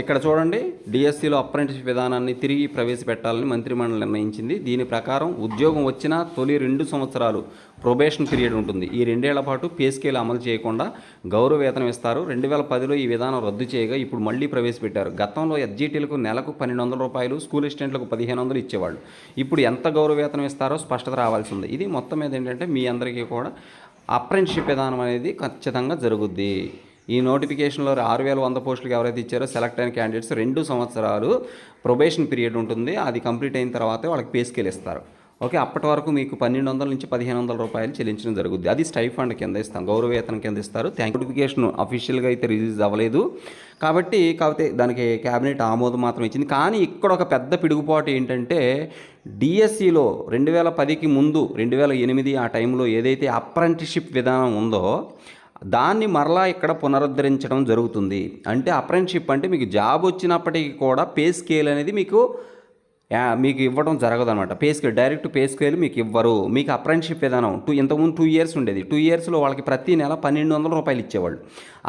ఇక్కడ చూడండి డిఎస్సిలో అప్రెంటిస్ విధానాన్ని తిరిగి ప్రవేశపెట్టాలని మంత్రిమండలి నిర్ణయించింది. దీని ప్రకారం ఉద్యోగం వచ్చిన తొలి రెండు సంవత్సరాలు ప్రొబేషన్ పీరియడ్ ఉంటుంది. ఈ రెండేళ్ళ పాటు పే స్కేల్ అమలు చేయకుండా గౌరవ వేతనం ఇస్తారు. రెండు వేల పదిలో ఈ విధానం రద్దు చేయగా ఇప్పుడు మళ్ళీ ప్రవేశపెట్టారు. గతంలో ఎస్జీటీలకు నెలకు పన్నెండు వందల రూపాయలు స్కూల్ అసిస్టెంట్లకు పదిహేను వందలు ఇచ్చేవాళ్ళు. ఇప్పుడు ఎంత గౌరవ వేతనం ఇస్తారో స్పష్టత రావాల్సి ఉంది. ఇది మొత్తం మీద ఏంటంటే మీ అందరికీ కూడా అప్రెంటిషిప్ విధానం అనేది ఖచ్చితంగా జరుగుద్ది. ఈ నోటిఫికేషన్లో ఆరు వేల వంద పోస్టులకు ఎవరైతే ఇచ్చారో సెలెక్ట్ అయిన క్యాండిడేట్స్ రెండు సంవత్సరాలు ప్రొబేషన్ పీరియడ్ ఉంటుంది. అది కంప్లీట్ అయిన తర్వాత వాళ్ళకి పే స్కేల్ ఇస్తారు. ఓకే అప్పటి వరకు మీకు పన్నెండు వందల నుంచి పదిహేను వందల రూపాయలు చెల్లించడం జరుగుద్ది. అది స్టైఫండ్ కింద ఇస్తాం గౌరవవేతనం కింద ఇస్తారు. థ్యాంక్ నోటిఫికేషన్ అఫీషియల్గా అయితే రిలీజ్ అవ్వలేదు. కాబట్టి కాకపోతే దానికి క్యాబినెట్ ఆమోదం మాత్రం ఇచ్చింది. కానీ ఇక్కడ ఒక పెద్ద పిడుగుపాటు ఏంటంటే డిఎస్సిలో రెండు వేల పదికి ముందు రెండు వేల ఎనిమిది ఆ టైంలో ఏదైతే అప్రెంటిషిప్ విధానం ఉందో దాన్ని మరలా ఇక్కడ పునరుద్ధరించడం జరుగుతుంది. అంటే అప్రెంటిషిప్ అంటే మీకు జాబ్ వచ్చినప్పటికీ కూడా పే స్కేల్ అనేది మీకు మీకు ఇవ్వడం జరగదు అనమాట pay scale direct pay scale మీకు ఇవ్వరు. మీకు అప్రెంటిషిప్ విధానం టూ ఇంతకుముందు టూ ఇయర్స్ ఉండేది. టూ ఇయర్స్లో వాళ్ళకి ప్రతి నెల పన్నెండు వందల రూపాయలు ఇచ్చేవాళ్ళు.